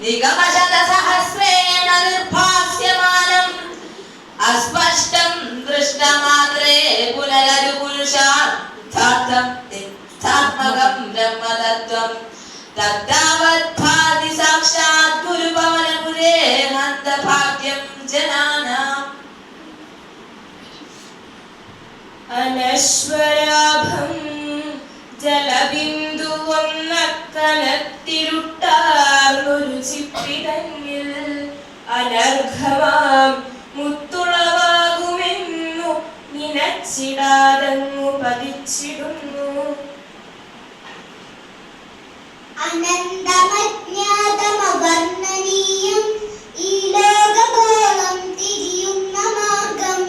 निगमशतसहस्रेण निर्भास्यमानम् अस्पष्टम् दृष्टमात्रे पुनरनुपुरुषार्थात्मकम् ब्रह्मतत्त्वम् तत्तावद्भाति साक्षात् गुरुपवनपुरे नन्दभाग्यम् जनानाम् अनश्वराभम् जलबिन्दुवम् नक्तनत् അനന്തമജ്ഞാതമവർണനീയം ഈ തിരിയുന്ന മാർഗം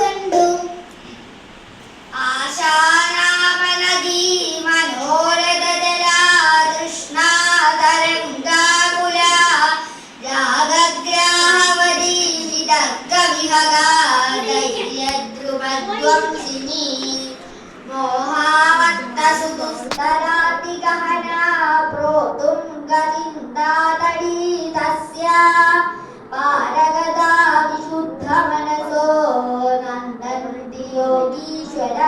കണ്ടു? ആശാനാമനദീ ധൈര്യദ്രുമധ്വംസിനി മോഹാമത്തസുതുസ്തരാതിഗഹന പ്രോതും ഗതിന്താതടീ തസ്യ പാരഗതാ വിശുദ്ധ മനസോ നന്ദനുന്തി യോഗീശ്വര